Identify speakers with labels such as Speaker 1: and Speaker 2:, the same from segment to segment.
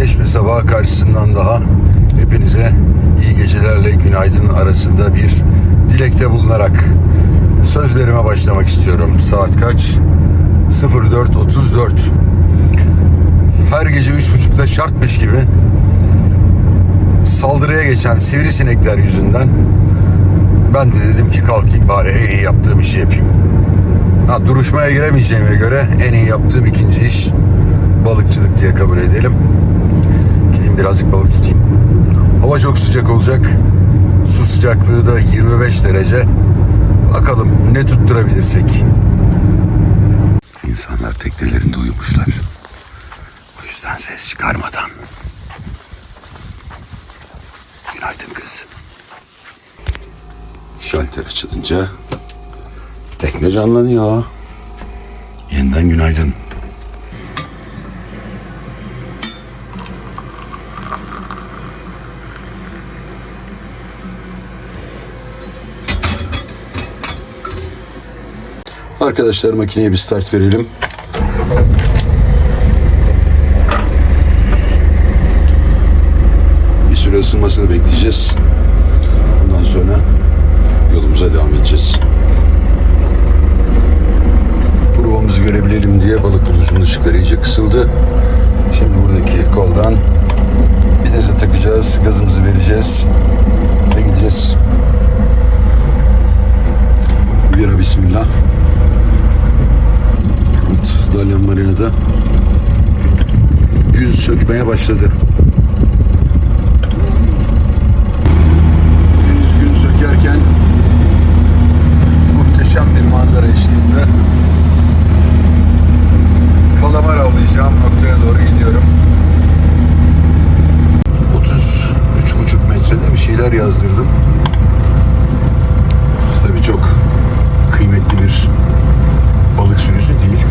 Speaker 1: Çeşme sabahı karşısından daha hepinize iyi gecelerle günaydın arasında bir dilekte bulunarak sözlerime başlamak istiyorum. Saat kaç? 04.34 Her gece üç buçukta şartmış gibi saldırıya geçen sivrisinekler yüzünden ben de dedim ki kalkayım bari en iyi yaptığım işi yapayım. Ha, duruşmaya giremeyeceğime göre en iyi yaptığım ikinci iş balıkçılık diye kabul edelim. Birazcık balık tutayım. Hava çok sıcak olacak. Su sıcaklığı da 25 derece. Bakalım ne tutturabilirsek. İnsanlar teknelerinde uyumuşlar. O yüzden ses çıkarmadan. Günaydın kız. Şalter açılınca tekne canlanıyor. Yeniden günaydın. Arkadaşlar makineye bir start verelim. Bir süre ısınmasını bekleyeceğiz. Ondan sonra yolumuza devam edeceğiz. Provamızı görebilelim diye balık bulucunun ışıkları iyice kısıldı. Şimdi buradaki koldan vitese takacağız, gazımızı vereceğiz ve gideceğiz. Bira bismillah. Evet, Dalyan Marina'da gün sökmeye başladı. Henüz gün sökerken muhteşem bir manzara eşliğinde kalamar avlayacağım noktaya doğru gidiyorum. 33,5 metrede bir şeyler yazdırdım. Tabii çok kıymetli bir balık sürüsü değil.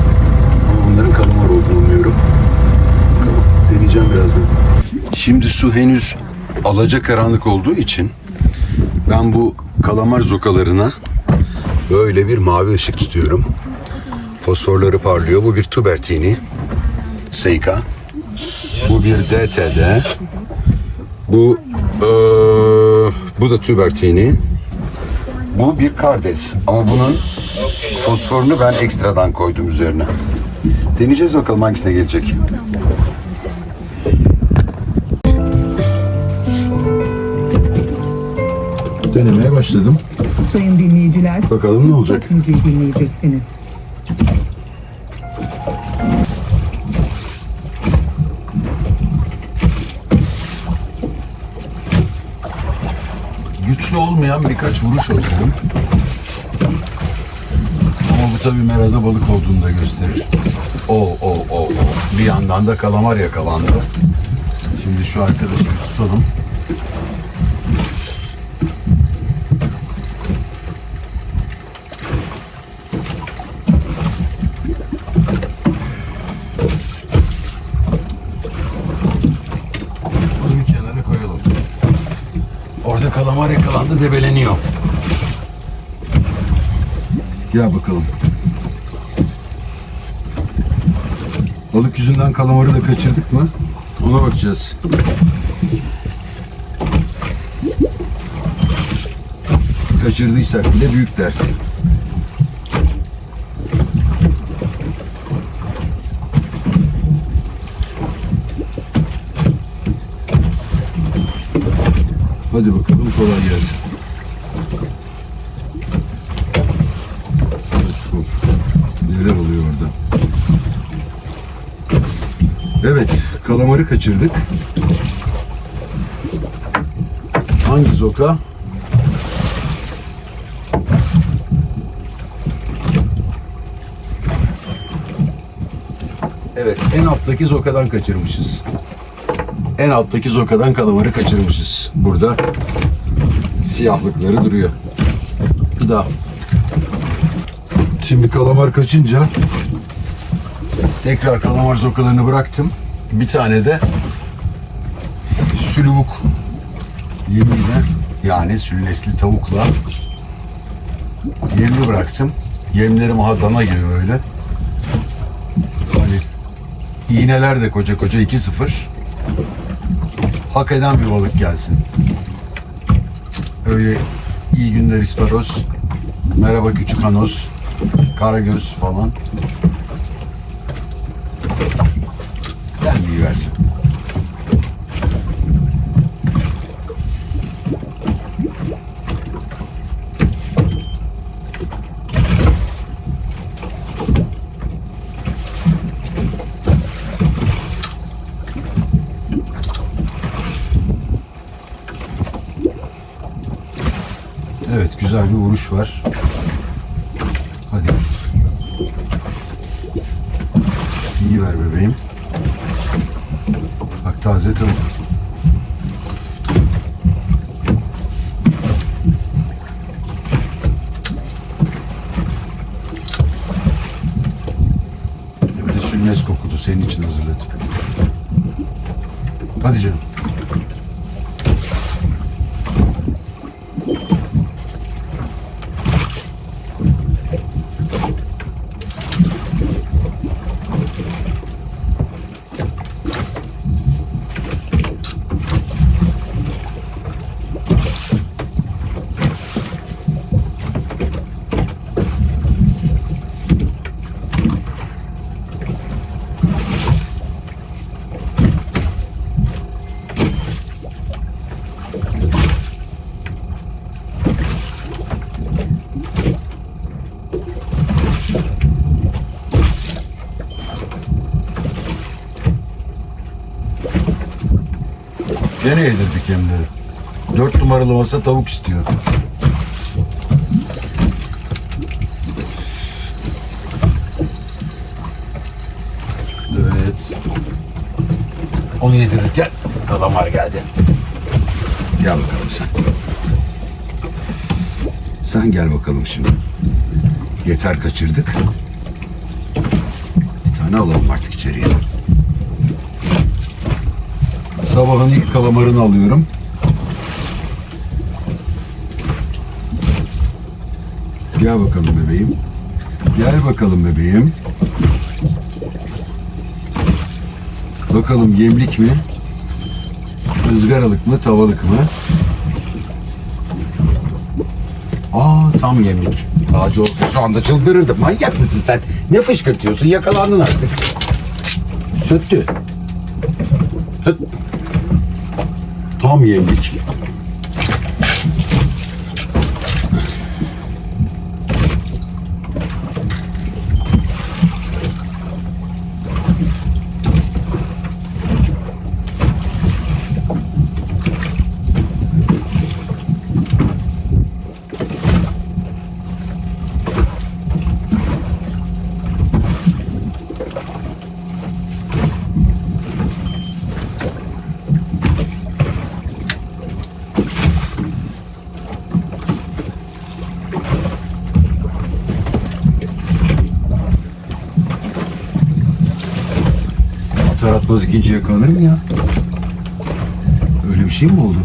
Speaker 1: Ama bunların kalamar olduğunu umuyorum. Bakalım deneyeceğim birazdan. Henüz alacakaranlık olduğu için ben bu kalamar zokalarına böyle bir mavi ışık tutuyorum. Fosforları parlıyor. Bu bir tubertini. Seika. Bu bir DTD. Bu eee, bu da tubertini. Bu bir kardes. Ama bunun fosforunu ben ekstradan koydum üzerine. Deneyeceğiz bakalım hangisine gelecek. Denemeye başladım.
Speaker 2: Sayın dinleyiciler,
Speaker 1: Bakalım ne olacak.
Speaker 2: müziği dinleyeceksiniz.
Speaker 1: Güçlü olmayan birkaç vuruş alıyorum. Ama bu tabii merada balık olduğunu da gösterir. O o o o. Bir yandan da kalamar yakalandı. Şimdi şu arkadaşı tutalım. Yakalandı debeleniyor. Gel bakalım. Balık yüzünden kalamarı da kaçırdık mı? Ona bakacağız. Kaçırdıysak bile büyük ders. Hadi bakalım kolay gelsin. Of, Neler oluyor orada? Evet, kalamarı kaçırdık. Hangi zoka? Evet, en alttaki zokadan kaçırmışız. En alttaki zokadan kalamarı kaçırmışız. Burada siyahlıkları duruyor. Daha. Şimdi kalamar kaçınca tekrar kalamar zokalarını bıraktım. Bir tane de süluvuk yemiyle yani sülnesli tavukla yemli bıraktım. Yemlerim aha dana gibi böyle. Hani iğneler de koca koca 2-0. hak eden bir balık gelsin. Öyle iyi günler isparoz, merhaba küçük anos, karagöz falan. Gelmeyi versin. Evet güzel bir vuruş var. Hadi. İyi ver bebeğim. Bak taze tavuk. Bir de sünnes kokulu senin için hazırladım. Hadi canım. Gene yedirdik hem de. Dört numaralı masa tavuk istiyor. Evet. Onu yedirirken kalamar geldi. Gel bakalım sen. Sen gel bakalım şimdi. Yeter kaçırdık. Bir tane alalım artık içeriye. Sabahın ilk kalamarını alıyorum. Gel bakalım bebeğim. Gel bakalım bebeğim. Bakalım yemlik mi? ızgaralık mı, tavalık mı? Aa tam yemlik. Ağacı olsa şu anda çıldırırdım. Manyak mısın sen? Ne fışkırtıyorsun? Yakalandın artık. Söttü. Höt. Tam yemlik. Atar atmaz ikinci yakalanır mı ya? Öyle bir şey mi oldu?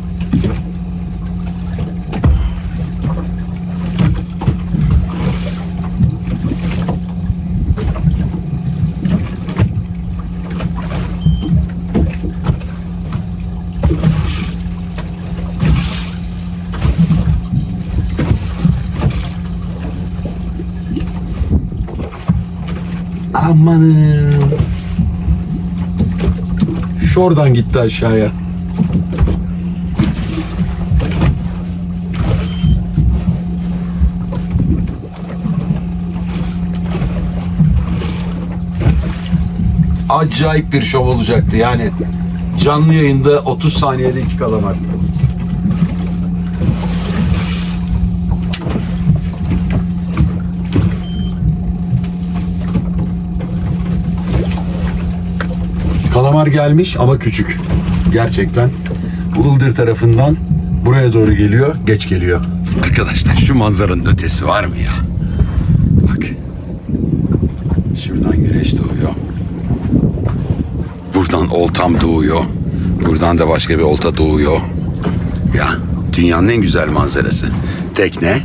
Speaker 1: Şuradan gitti aşağıya. Acayip bir şov olacaktı yani. Canlı yayında 30 saniyede iki kalamar. Kalamar gelmiş ama küçük. Gerçekten. Ildır tarafından buraya doğru geliyor. Geç geliyor. Arkadaşlar şu manzaranın ötesi var mı ya? Bak. Şuradan güneş doğuyor. Buradan oltam doğuyor. Buradan da başka bir olta doğuyor. Ya dünyanın en güzel manzarası. Tekne,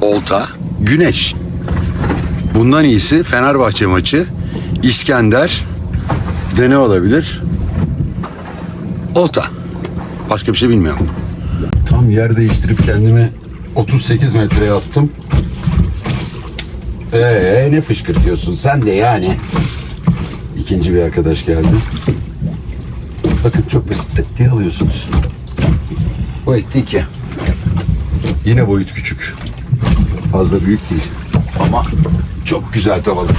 Speaker 1: olta, güneş. Bundan iyisi Fenerbahçe maçı, İskender, de ne olabilir? Olta. Başka bir şey bilmiyorum. Tam yer değiştirip kendimi 38 metreye attım. Ee ne fışkırtıyorsun sen de yani. İkinci bir arkadaş geldi. Bakın çok basit tık diye alıyorsunuz. Bu etti iki. Yine boyut küçük. Fazla büyük değil. Ama çok güzel tavalık.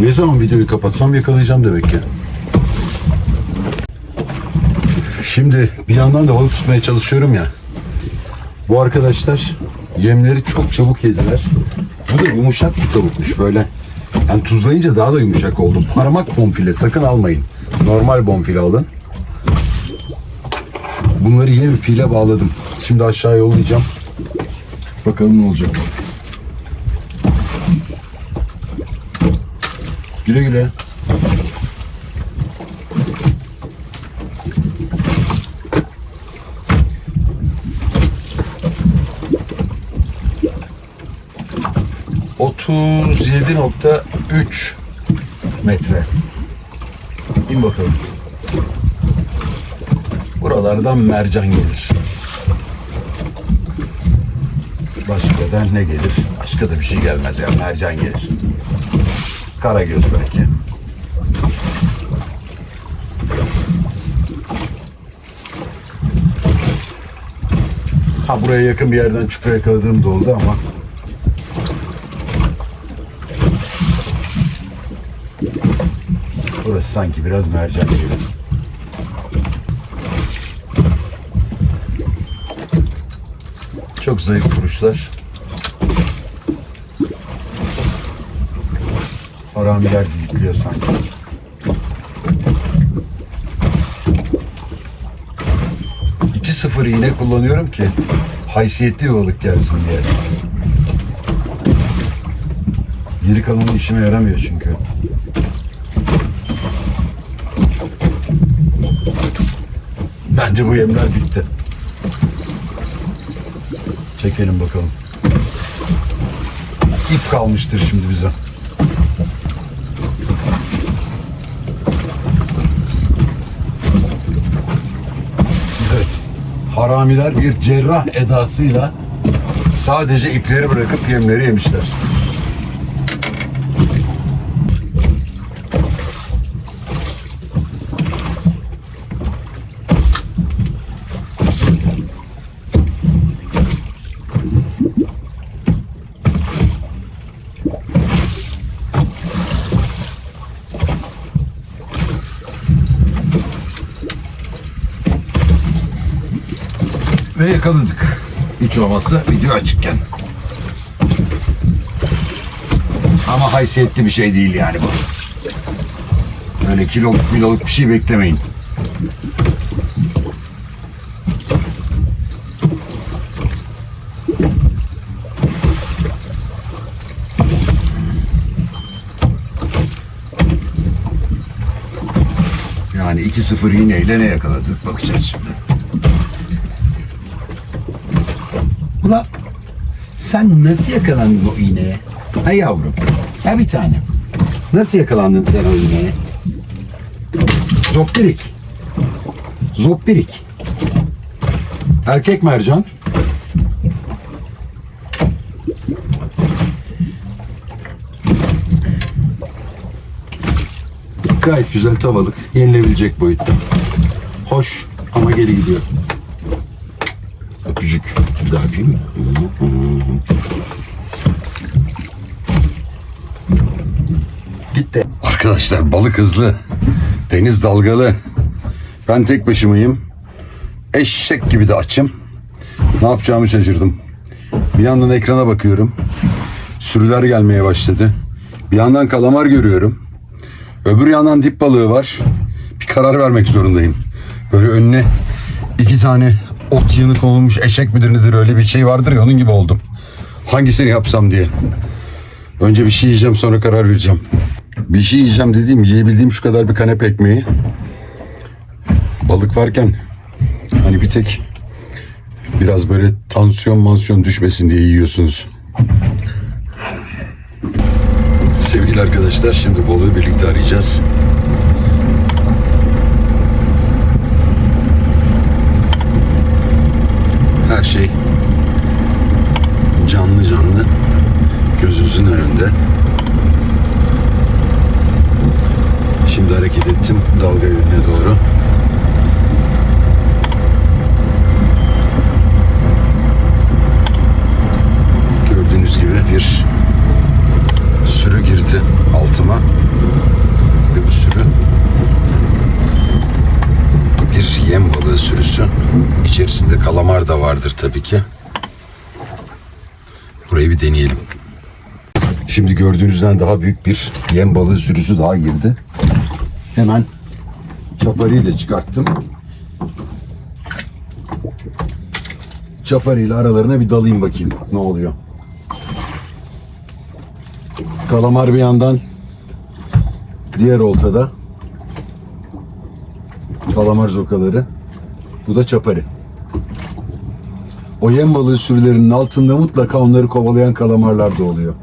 Speaker 1: Ne zaman videoyu kapatsam yakalayacağım demek ki. Şimdi bir yandan da balık tutmaya çalışıyorum ya. Bu arkadaşlar yemleri çok çabuk yediler. Bu da yumuşak bir tavukmuş böyle. Yani tuzlayınca daha da yumuşak oldu. Parmak bonfile sakın almayın. Normal bonfile alın. Bunları yem ipiyle bağladım. Şimdi aşağı yollayacağım. Bakalım ne olacak. Güle güle. Otuz yedi nokta üç metre. İn bakalım. Buralardan mercan gelir. Başka da ne gelir? Başka da bir şey gelmez ya. Mercan gelir. Karagöz belki. Ha buraya yakın bir yerden çupa yakaladığım da oldu ama Burası sanki biraz mercan gibi. Çok zayıf vuruşlar. Haramiler sanki. İki sıfır iğne kullanıyorum ki haysiyetli bir balık gelsin diye. Geri kalanı işime yaramıyor çünkü. Bence bu yemler bitti. Çekelim bakalım. İp kalmıştır şimdi bize. Evet. Haramiler bir cerrah edasıyla sadece ipleri bırakıp yemleri yemişler. Yakaladık. Hiç olmazsa video açıkken. Ama haysiyetli bir şey değil yani bu. Öyle kiloluk miloluk bir şey beklemeyin. Yani 2-0 iğneyle ne yakaladık bakacağız şimdi. Ula sen nasıl yakalandın o iğneye? Ha yavrum. Ha bir tane. Nasıl yakalandın sen o iğneye? Zoppirik. Zoppirik. Erkek mercan. Gayet güzel tavalık. Yenilebilecek boyutta. Hoş ama geri gidiyor. Öpücük. Bir daha yapayım mı? Gitti. Arkadaşlar balık hızlı. Deniz dalgalı. Ben tek başımayım. Eşek gibi de açım. Ne yapacağımı şaşırdım. Bir yandan ekrana bakıyorum. Sürüler gelmeye başladı. Bir yandan kalamar görüyorum. Öbür yandan dip balığı var. Bir karar vermek zorundayım. Böyle önüne iki tane ot yığını konulmuş eşek midir nedir öyle bir şey vardır ya onun gibi oldum. Hangisini yapsam diye. Önce bir şey yiyeceğim sonra karar vereceğim. Bir şey yiyeceğim dediğim yiyebildiğim şu kadar bir kanepe ekmeği. Balık varken hani bir tek Biraz böyle tansiyon mansiyon düşmesin diye yiyorsunuz. Sevgili arkadaşlar şimdi balığı birlikte arayacağız. Her şey canlı canlı gözünüzün önünde. Şimdi hareket ettim dalga yönüne doğru. Gördüğünüz gibi bir sürü girdi altıma ve bu sürü bir yem balığı sürüsü. İçerisinde kalamar da vardır tabii ki. Burayı bir deneyelim. Şimdi gördüğünüzden daha büyük bir yem balığı sürüsü daha girdi. Hemen çaparıyı da çıkarttım. Çaparıyla aralarına bir dalayım bakayım ne oluyor. Kalamar bir yandan diğer oltada. Kalamar zokaları. Bu da çapari. O yem balığı sürülerinin altında mutlaka onları kovalayan kalamarlar da oluyor.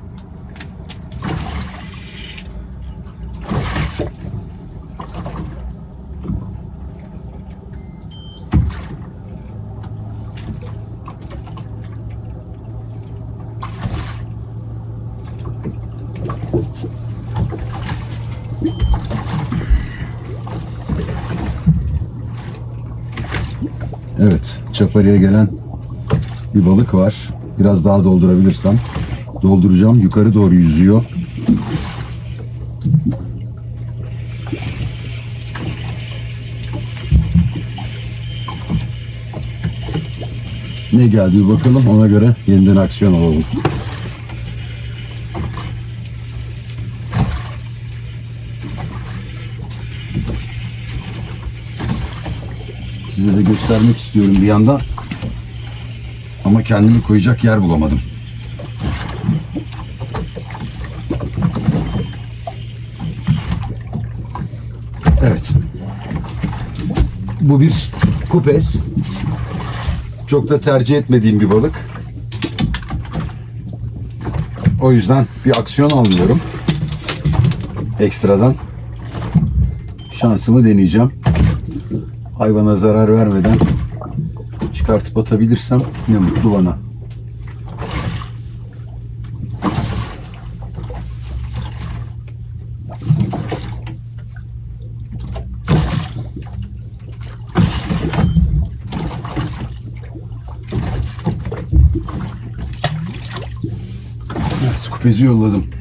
Speaker 1: Evet, çapariye gelen bir balık var. Biraz daha doldurabilirsem. Dolduracağım. Yukarı doğru yüzüyor. Ne geldi bir bakalım. Ona göre yeniden aksiyon alalım. Size de göstermek istiyorum bir yandan. Ama kendimi koyacak yer bulamadım. Evet. Bu bir kupes. Çok da tercih etmediğim bir balık. O yüzden bir aksiyon almıyorum. Ekstradan. Şansımı deneyeceğim hayvana zarar vermeden çıkartıp atabilirsem ne mutlu bana. Evet, kupezi yolladım.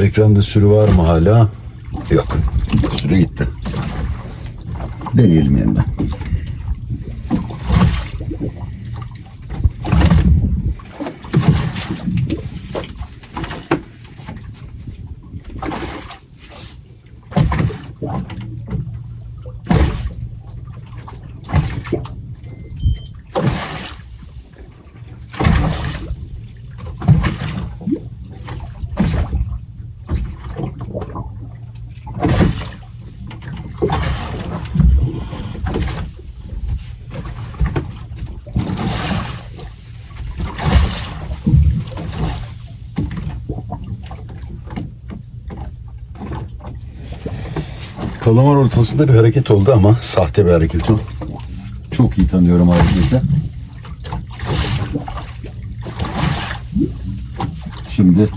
Speaker 1: Ekranda sürü var mı hala? Yok. Sürü gitti. Deneyelim yeniden. Kalamar ortasında bir hareket oldu ama sahte bir hareket o. Çok iyi tanıyorum hareketi. Şimdi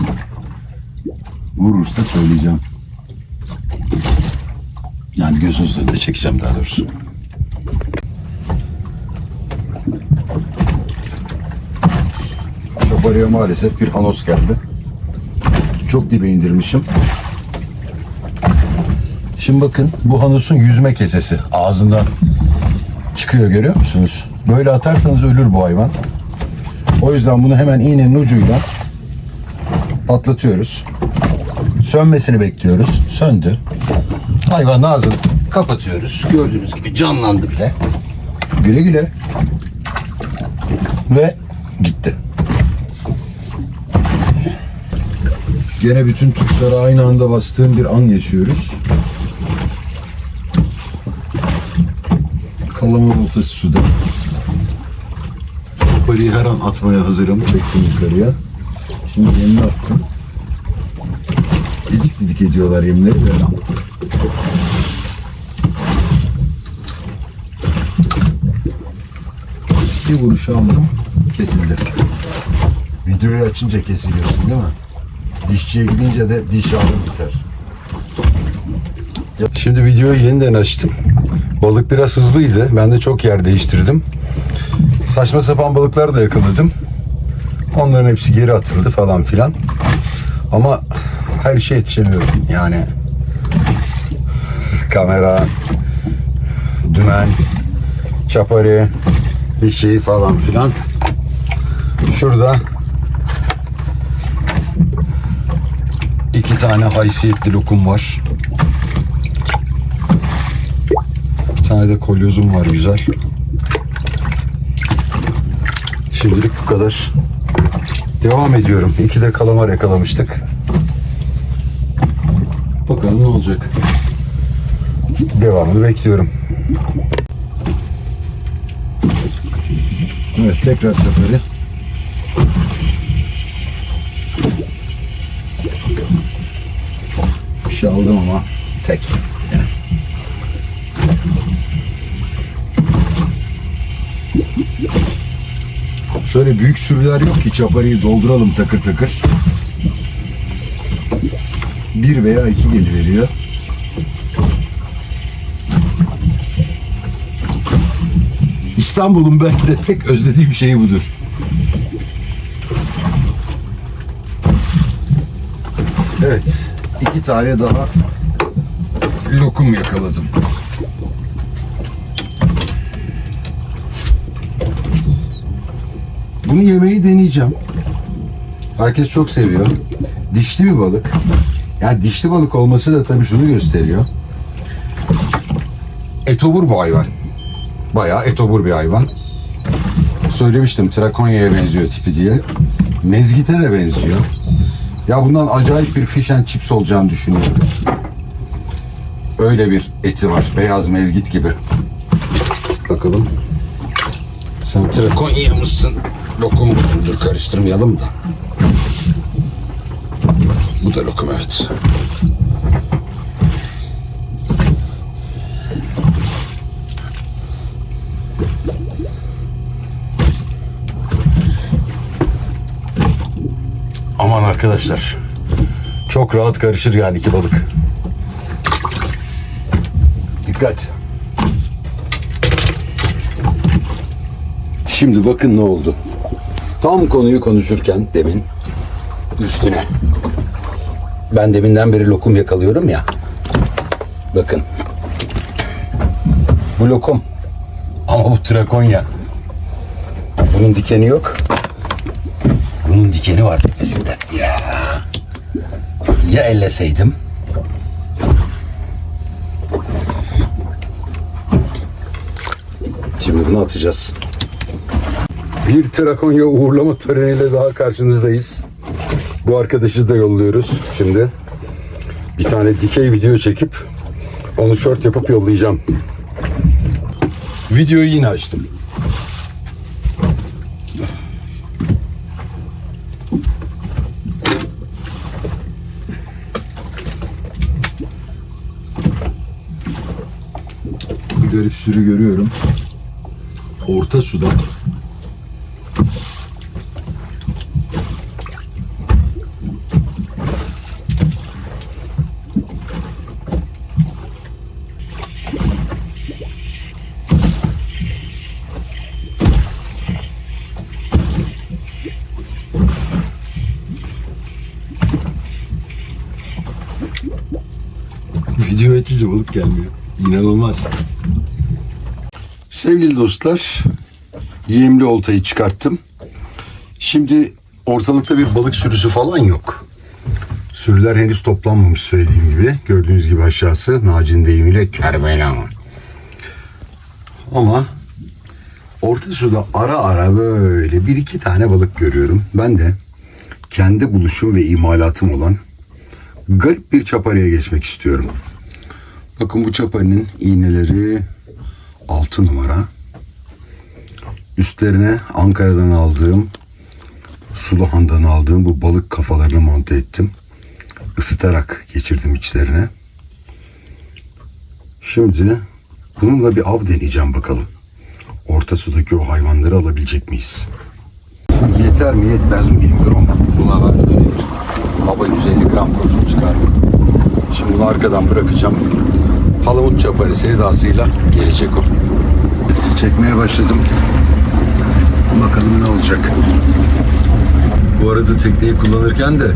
Speaker 1: vurursa söyleyeceğim. Yani gözünüzün önünde çekeceğim daha doğrusu. Çaparıya maalesef bir hanos geldi. Çok dibe indirmişim. Şimdi bakın bu hanusun yüzme kesesi ağzından çıkıyor görüyor musunuz? Böyle atarsanız ölür bu hayvan. O yüzden bunu hemen iğnenin ucuyla atlatıyoruz. Sönmesini bekliyoruz. Söndü. Hayvanın ağzını kapatıyoruz. Gördüğünüz gibi canlandı bile. Güle güle. Ve gitti. Gene bütün tuşlara aynı anda bastığım bir an yaşıyoruz. Kalamar oltası suda. Parayı her an atmaya hazırım. Çektim yukarıya. Şimdi yemini attım. Didik didik ediyorlar yemleri de. Bir vuruş aldım. Kesildi. Videoyu açınca kesiliyorsun değil mi? Dişçiye gidince de diş ağrım biter. Şimdi videoyu yeniden açtım. Balık biraz hızlıydı. Ben de çok yer değiştirdim. Saçma sapan balıklar da yakaladım. Onların hepsi geri atıldı falan filan. Ama her şeye yetişemiyorum. Yani kamera, dümen, çapari, bir şey falan filan. Şurada iki tane haysiyetli lokum var. Bir tane de kolyozum var güzel. Şimdilik bu kadar. Devam ediyorum. İki de kalamar yakalamıştık. Bakalım ne olacak. Devamını bekliyorum. Evet tekrar seferi. Bir şey aldım ama tek. Şöyle büyük sürüler yok ki çaparıyı dolduralım takır takır. Bir veya iki geliveriyor. İstanbul'un belki de tek özlediğim şey budur. Evet, iki tane daha lokum yakaladım. Bunu yemeyi deneyeceğim. Herkes çok seviyor. Dişli bir balık. Yani dişli balık olması da tabii şunu gösteriyor. Etobur bu hayvan. Bayağı etobur bir hayvan. Söylemiştim Trakonya'ya benziyor tipi diye. Mezgite de benziyor. Ya bundan acayip bir fish and chips olacağını düşünüyorum. Öyle bir eti var. Beyaz mezgit gibi. Bakalım. Sen Trakonya mısın? Lokum musundur? Karıştırmayalım da. Bu da lokum evet. Aman arkadaşlar. Çok rahat karışır yani iki balık. Dikkat. Şimdi bakın ne oldu. Tam konuyu konuşurken demin üstüne. Ben deminden beri lokum yakalıyorum ya. Bakın. Bu lokum. Ama bu trakonya. Bunun dikeni yok. Bunun dikeni var tepesinde. Ya. Ya elleseydim. Şimdi bunu atacağız. Bir Trakonya uğurlama töreniyle daha karşınızdayız. Bu arkadaşı da yolluyoruz şimdi. Bir tane dikey video çekip onu short yapıp yollayacağım. Videoyu yine açtım. Bir garip sürü görüyorum. Orta suda Video açınca balık gelmiyor. İnanılmaz. Sevgili dostlar, yemli oltayı çıkarttım. Şimdi ortalıkta bir balık sürüsü falan yok. Sürüler henüz toplanmamış söylediğim gibi. Gördüğünüz gibi aşağısı Naci'nin deyimiyle kerbela. Ama orta suda ara ara böyle bir iki tane balık görüyorum. Ben de kendi buluşum ve imalatım olan garip bir çaparıya geçmek istiyorum. Bakın bu çaparının iğneleri 6 numara. Üstlerine Ankara'dan aldığım, Suluhan'dan aldığım bu balık kafalarını monte ettim. Isıtarak geçirdim içlerine. Şimdi bununla bir av deneyeceğim bakalım. Orta sudaki o hayvanları alabilecek miyiz? Şimdi yeter mi yetmez mi bilmiyorum ama suladan şöyle bir baba 150 gram kurşun çıkardım. Şimdi bunu arkadan bırakacağım. Palamut çaparı sevdasıyla gelecek o. Çekmeye başladım. Bakalım ne olacak. Bu arada tekneyi kullanırken de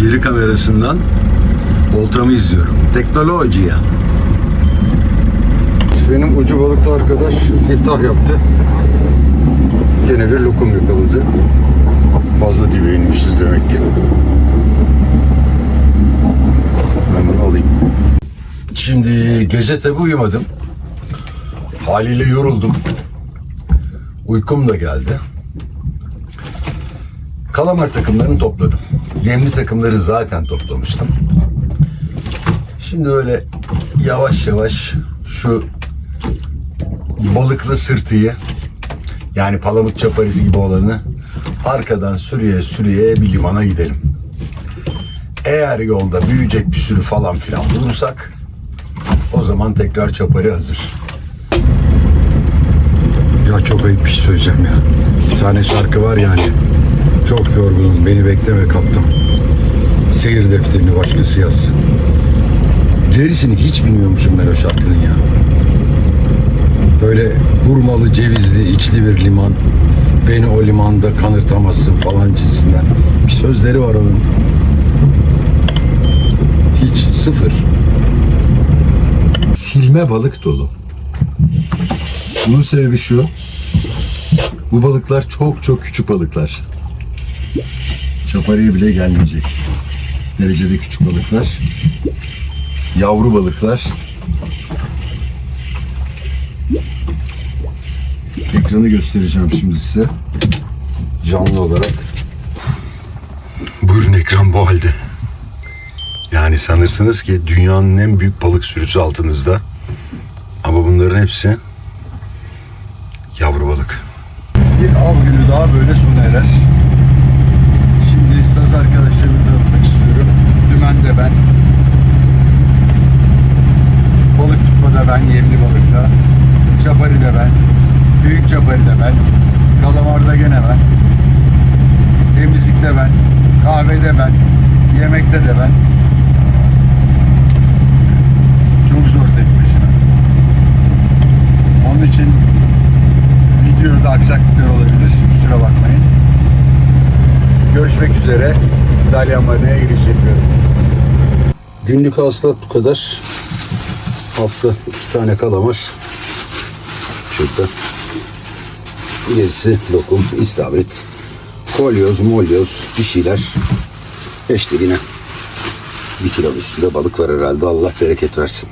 Speaker 1: geri kamerasından oltamı izliyorum. Teknoloji ya. Benim ucu balıklı arkadaş siftah yaptı. Gene bir lokum yakaladı. Fazla dibe inmişiz demek ki. Ben bunu alayım. Şimdi gece tabi uyumadım. Haliyle yoruldum. Uykum da geldi. Kalamar takımlarını topladım. Yemli takımları zaten toplamıştım. Şimdi öyle yavaş yavaş şu balıklı sırtıyı yani palamut çaparisi gibi olanı arkadan sürüye sürüye bir limana gidelim. Eğer yolda büyüyecek bir sürü falan filan bulursak o zaman tekrar çaparı hazır. Ya çok ayıp bir şey söyleyeceğim ya. Bir tane şarkı var yani. Çok yorgunum beni bekleme kaptan. Seyir defterini başkası yazsın. Gerisini hiç bilmiyormuşum ben o şarkının ya. Böyle hurmalı, cevizli, içli bir liman. Beni o limanda kanırtamazsın falan cinsinden. Bir sözleri var onun. Hiç sıfır. Silme balık dolu. Bunun sebebi şu. Bu balıklar çok çok küçük balıklar. Çaparıya bile gelmeyecek. Derecede küçük balıklar. Yavru balıklar. Ekranı göstereceğim şimdi size. Canlı olarak. Buyurun ekran bu halde. Yani sanırsınız ki dünyanın en büyük balık sürüsü altınızda. Ama bunların hepsi daha böyle sona erer. Şimdi saz arkadaşlarımı tanıtmak istiyorum. Dümen de ben. Balık tutmada ben, yemli balıkta. Çapari de ben. Büyük çapari de ben. Kalamarda gene ben. Günlük hasılat bu kadar. Hafta iki tane kalamar. Şurada. Gerisi lokum, istavrit, kolyoz, molyoz bir şeyler. İşte yine bir kilo üstünde balık var herhalde. Allah bereket versin.